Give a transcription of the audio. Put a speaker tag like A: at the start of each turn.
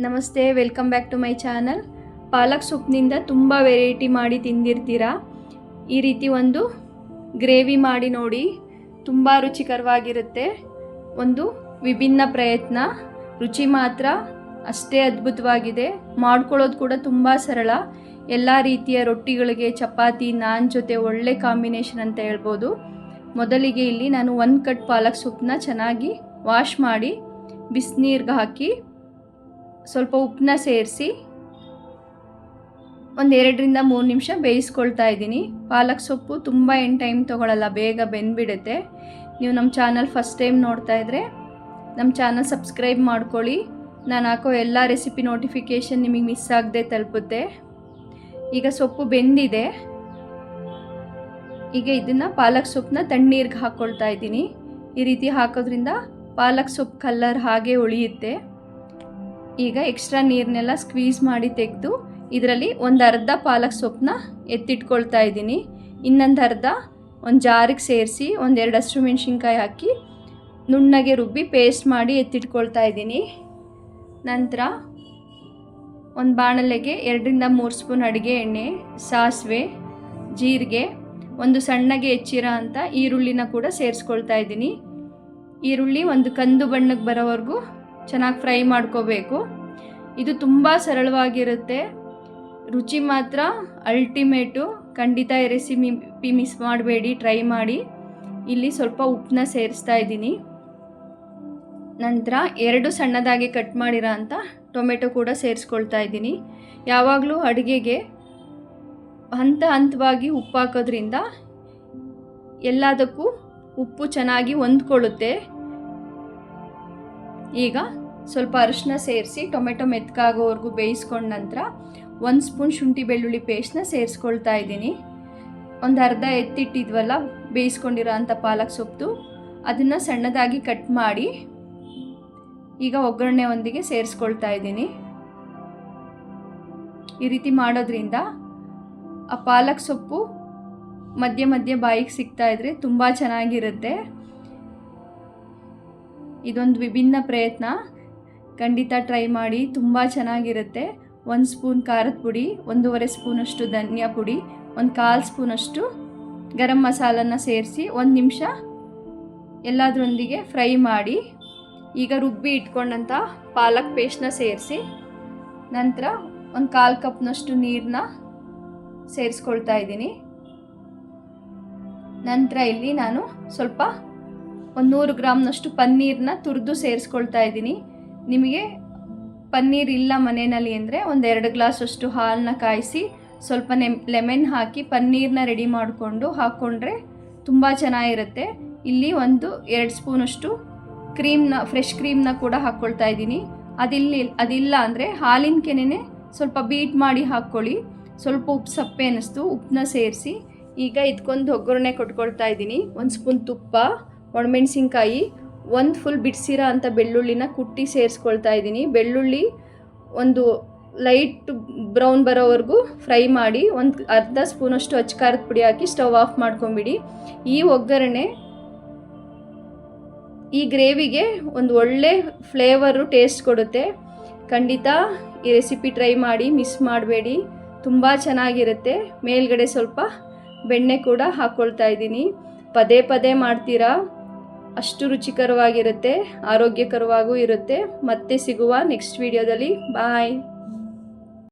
A: ನಮಸ್ತೆ welcome back to my channel ಪಾಲಕ್ ಸೊಪ್ಪಿನಿಂದ ತುಂಬ ವೆರೈಟಿ ಮಾಡಿ ತಿಂದಿರ್ತೀರಾ? ಈ ರೀತಿ ಒಂದು ಗ್ರೇವಿ ಮಾಡಿ ನೋಡಿ, ತುಂಬ ರುಚಿಕರವಾಗಿರುತ್ತೆ. ಒಂದು ವಿಭಿನ್ನ ಪ್ರಯತ್ನ, ರುಚಿ ಮಾತ್ರ ಅಷ್ಟೇ ಅದ್ಭುತವಾಗಿದೆ. ಮಾಡ್ಕೊಳ್ಳೋದು ಕೂಡ ತುಂಬ ಸರಳ. ಎಲ್ಲ ರೀತಿಯ ರೊಟ್ಟಿಗಳಿಗೆ ಚಪಾತಿ ನಾನ್ ಜೊತೆ ಒಳ್ಳೆ ಕಾಂಬಿನೇಷನ್ ಅಂತ ಹೇಳ್ಬೋದು. ಮೊದಲಿಗೆ ಇಲ್ಲಿ ನಾನು ಒಂದು ಕಟ್ ಪಾಲಕ್ ಸೊಪ್ಪನ್ನ ಚೆನ್ನಾಗಿ ವಾಶ್ ಮಾಡಿ, ಬಿಸಿನೀರ್ಗೆ ಹಾಕಿ ಸ್ವಲ್ಪ ಉಪ್ಪನ್ನ ಸೇರಿಸಿ ಒಂದು ಎರಡರಿಂದ ಮೂರು ನಿಮಿಷ ಬೇಯಿಸ್ಕೊಳ್ತಾ ಇದ್ದೀನಿ. ಪಾಲಕ್ ಸೊಪ್ಪು ತುಂಬ ಏನು ಟೈಮ್ ತೊಗೊಳಲ್ಲ, ಬೇಗ ಬೆಂದ್ಬಿಡುತ್ತೆ. ನೀವು ನಮ್ಮ ಚಾನಲ್ ಫಸ್ಟ್ ಟೈಮ್ ನೋಡ್ತಾ ಇದ್ದರೆ ನಮ್ಮ ಚಾನಲ್ ಸಬ್ಸ್ಕ್ರೈಬ್ ಮಾಡ್ಕೊಳ್ಳಿ. ನಾನು ಹಾಕೋ ಎಲ್ಲ ರೆಸಿಪಿ ನೋಟಿಫಿಕೇಷನ್ ನಿಮಗೆ ಮಿಸ್ ಆಗದೆ ತಲುಪುತ್ತೆ. ಈಗ ಸೊಪ್ಪು ಬೆಂದಿದೆ. ಈಗ ಇದನ್ನು ಪಾಲಕ್ ಸೊಪ್ಪನ್ನ ತಣ್ಣೀರಿಗೆ ಹಾಕ್ಕೊಳ್ತಾ ಇದ್ದೀನಿ. ಈ ರೀತಿ ಹಾಕೋದ್ರಿಂದ ಪಾಲಕ್ ಸೊಪ್ಪು ಕಲ್ಲರ್ ಹಾಗೆ ಉಳಿಯುತ್ತೆ. ಈಗ ಎಕ್ಸ್ಟ್ರಾ ನೀರನ್ನೆಲ್ಲ ಸ್ಕ್ವೀಸ್ ಮಾಡಿ ತೆಗೆದು, ಇದರಲ್ಲಿ ಒಂದು ಅರ್ಧ ಪಾಲಕ್ ಸೊಪ್ಪನ್ನ ಎತ್ತಿಟ್ಕೊಳ್ತಾ ಇದ್ದೀನಿ. ಇನ್ನೊಂದು ಅರ್ಧ ಒಂದು ಜಾರಿಗೆ ಸೇರಿಸಿ ಒಂದೆರಡು ಹಸಿರು ಮೆಣಸಿನ್ಕಾಯಿ ಹಾಕಿ ನುಣ್ಣಗೆ ರುಬ್ಬಿ ಪೇಸ್ಟ್ ಮಾಡಿ ಎತ್ತಿಟ್ಕೊಳ್ತಾ ಇದ್ದೀನಿ. ನಂತರ ಒಂದು ಬಾಣಲೆಗೆ ಎರಡರಿಂದ ಮೂರು ಸ್ಪೂನ್ ಅಡುಗೆ ಎಣ್ಣೆ, ಸಾಸಿವೆ, ಜೀರಿಗೆ, ಒಂದು ಸಣ್ಣಗೆ ಹೆಚ್ಚಿರೋ ಅಂತ ಈರುಳ್ಳಿನ ಕೂಡ ಸೇರಿಸ್ಕೊಳ್ತಾ ಇದ್ದೀನಿ. ಈರುಳ್ಳಿ ಒಂದು ಕಂದು ಬಣ್ಣಕ್ಕೆ ಬರೋವರೆಗೂ ಚೆನ್ನಾಗಿ ಫ್ರೈ ಮಾಡ್ಕೋಬೇಕು. ಇದು ತುಂಬ ಸರಳವಾಗಿರುತ್ತೆ. ರುಚಿ ಮಾತ್ರ ಅಲ್ಟಿಮೇಟು ಖಂಡಿತ ಈ ರೆಸಿಪಿ ಮಿಸ್ ಮಾಡಬೇಡಿ ಟ್ರೈ ಮಾಡಿ. ಇಲ್ಲಿ ಸ್ವಲ್ಪ ಉಪ್ಪನ್ನ ಸೇರಿಸ್ತಾ ಇದ್ದೀನಿ. ನಂತರ ಎರಡು ಸಣ್ಣದಾಗಿ ಕಟ್ ಮಾಡಿರೋ ಅಂಥ ಟೊಮೆಟೊ ಕೂಡ ಸೇರಿಸ್ಕೊಳ್ತಾ ಇದ್ದೀನಿ. ಯಾವಾಗಲೂ ಅಡುಗೆಗೆ ಹಂತ ಹಂತವಾಗಿ ಉಪ್ಪು ಹಾಕೋದ್ರಿಂದ ಎಲ್ಲದಕ್ಕೂ ಉಪ್ಪು ಚೆನ್ನಾಗಿ ಹೊಂದ್ಕೊಳ್ಳುತ್ತೆ. ಈಗ ಸ್ವಲ್ಪ ಅರಿಶಿನ ಸೇರಿಸಿ, ಟೊಮೆಟೊ ಮೆತ್ಕಾಗೋವರೆಗೂ ಬೇಯಿಸ್ಕೊಂಡ ನಂತರ ಒಂದು ಸ್ಪೂನ್ ಶುಂಠಿ ಬೆಳ್ಳುಳ್ಳಿ ಪೇಸ್ಟ್ನ ಸೇರಿಸ್ಕೊಳ್ತಾ ಇದ್ದೀನಿ. ಒಂದು ಅರ್ಧ ಎತ್ತಿಟ್ಟಿದ್ವಲ್ಲ, ಬೇಯಿಸ್ಕೊಂಡಿರೋ ಅಂಥ ಪಾಲಕ್ ಸೊಪ್ಪು. ಅದನ್ನು ಸಣ್ಣದಾಗಿ ಕಟ್ ಮಾಡಿ ಈಗ ಒಗ್ಗರಣೆ ಒಂದಿಗೆ ಸೇರಿಸ್ಕೊಳ್ತಾ ಇದ್ದೀನಿ. ಈ ರೀತಿ ಮಾಡೋದ್ರಿಂದ ಆ ಪಾಲಕ್ ಸೊಪ್ಪು ಮಧ್ಯೆ ಮಧ್ಯೆ ಬಾಯಿಗೆ ಸಿಗ್ತಾ ಇದ್ರೆ ತುಂಬ ಚೆನ್ನಾಗಿರುತ್ತೆ. ಇದೊಂದು ವಿಭಿನ್ನ ಪ್ರಯತ್ನ. ಖಂಡಿತ ಟ್ರೈ ಮಾಡಿ, ತುಂಬ ಚೆನ್ನಾಗಿರುತ್ತೆ. ಒಂದು ಸ್ಪೂನ್ ಖಾರದ ಪುಡಿ, ಒಂದೂವರೆ ಸ್ಪೂನಷ್ಟು ಧನಿಯಾ ಪುಡಿ, ಒಂದು ಕಾಲು ಸ್ಪೂನಷ್ಟು ಗರಂ ಮಸಾಲನ ಸೇರಿಸಿ ಒಂದು ನಿಮಿಷ ಎಲ್ಲದರೊಂದಿಗೆ ಫ್ರೈ ಮಾಡಿ. ಈಗ ರುಬ್ಬಿ ಇಟ್ಕೊಂಡಂಥ ಪಾಲಕ್ ಪೇಸ್ಟ್ನ ಸೇರಿಸಿ, ನಂತರ ಒಂದು ಕಾಲು ಕಪ್ನಷ್ಟು ನೀರನ್ನ ಸೇರಿಸ್ಕೊಳ್ತಾ ಇದ್ದೀನಿ. ನಂತರ ಇಲ್ಲಿ ನಾನು ಸ್ವಲ್ಪ ಒಂದು ನೂರು ಗ್ರಾಮ್ನಷ್ಟು ಪನ್ನೀರನ್ನ ತುರಿದು ಸೇರಿಸ್ಕೊಳ್ತಾ ಇದ್ದೀನಿ. ನಿಮಗೆ ಪನ್ನೀರ್ ಇಲ್ಲ ಮನೆಯಲ್ಲಿ ಅಂದರೆ ಒಂದು ಎರಡು ಗ್ಲಾಸಷ್ಟು ಹಾಲನ್ನ ಕಾಯಿಸಿ ಸ್ವಲ್ಪ ಲೆಮೆನ್ ಹಾಕಿ ಪನ್ನೀರನ್ನ ರೆಡಿ ಮಾಡಿಕೊಂಡು ಹಾಕ್ಕೊಂಡ್ರೆ ತುಂಬ ಚೆನ್ನಾಗಿರುತ್ತೆ. ಇಲ್ಲಿ ಒಂದು ಎರಡು ಸ್ಪೂನಷ್ಟು ಕ್ರೀಮ್ನ, ಫ್ರೆಶ್ ಕ್ರೀಮ್ನ ಕೂಡ ಹಾಕ್ಕೊಳ್ತಾ ಇದ್ದೀನಿ. ಅದಿಲ್ಲಿ, ಅದಿಲ್ಲ ಅಂದರೆ ಹಾಲಿನ ಕೆನೆನೆ ಸ್ವಲ್ಪ ಬೀಟ್ ಮಾಡಿ ಹಾಕ್ಕೊಳ್ಳಿ. ಸ್ವಲ್ಪ ಉಪ್ಪು ಸಪ್ಪೆ ಅನ್ನಿಸ್ತು, ಉಪ್ಪನ್ನ ಸೇರಿಸಿ. ಈಗ ಇದಕ್ಕೊಂದು ಒಗ್ಗರಣೆ ಕೊಟ್ಕೊಳ್ತಾ ಇದ್ದೀನಿ. ಒಂದು ಸ್ಪೂನ್ ತುಪ್ಪ. ಒಣಮೆಣ್ಸಿನ್ಕಾಯಿ, ಒಂದು ಫುಲ್ ಬಿಡಿಸಿರೋ ಅಂಥ ಬೆಳ್ಳುಳ್ಳಿನ ಕುಟ್ಟಿ ಸೇರಿಸ್ಕೊಳ್ತಾ ಇದ್ದೀನಿ ಬೆಳ್ಳುಳ್ಳಿ ಒಂದು ಲೈಟ್ ಬ್ರೌನ್ ಬರೋವರೆಗೂ ಫ್ರೈ ಮಾಡಿ ಒಂದು ಅರ್ಧ ಸ್ಪೂನಷ್ಟು ಅಚ್ಚಕಾರದ ಪುಡಿ ಹಾಕಿ ಸ್ಟವ್ ಆಫ್ ಮಾಡ್ಕೊಂಬಿಡಿ. ಈ ಒಗ್ಗರಣೆ ಈ ಗ್ರೇವಿಗೆ ಒಂದು ಒಳ್ಳೆ ಫ್ಲೇವರು ಟೇಸ್ಟ್ ಕೊಡುತ್ತೆ. ಖಂಡಿತ ಈ ರೆಸಿಪಿ ಟ್ರೈ ಮಾಡಿ ಮಿಸ್ ಮಾಡಬೇಡಿ. ತುಂಬ ಚೆನ್ನಾಗಿರುತ್ತೆ. ಮೇಲ್ಗಡೆ ಸ್ವಲ್ಪ ಬೆಣ್ಣೆ ಕೂಡ ಹಾಕ್ಕೊಳ್ತಾ ಇದ್ದೀನಿ ಪದೇ ಪದೇ ಮಾಡ್ತೀರಾ? ಅಷ್ಟು ರುಚಿಕರವಾಗಿರುತ್ತೆ ಆರೋಗ್ಯಕರವಾಗೂ ಇರುತ್ತೆ. ಮತ್ತೆ ಸಿಗುವ ನೆಕ್ಸ್ಟ್ ವಿಡಿಯೋದಲ್ಲಿ ಬಾಯ್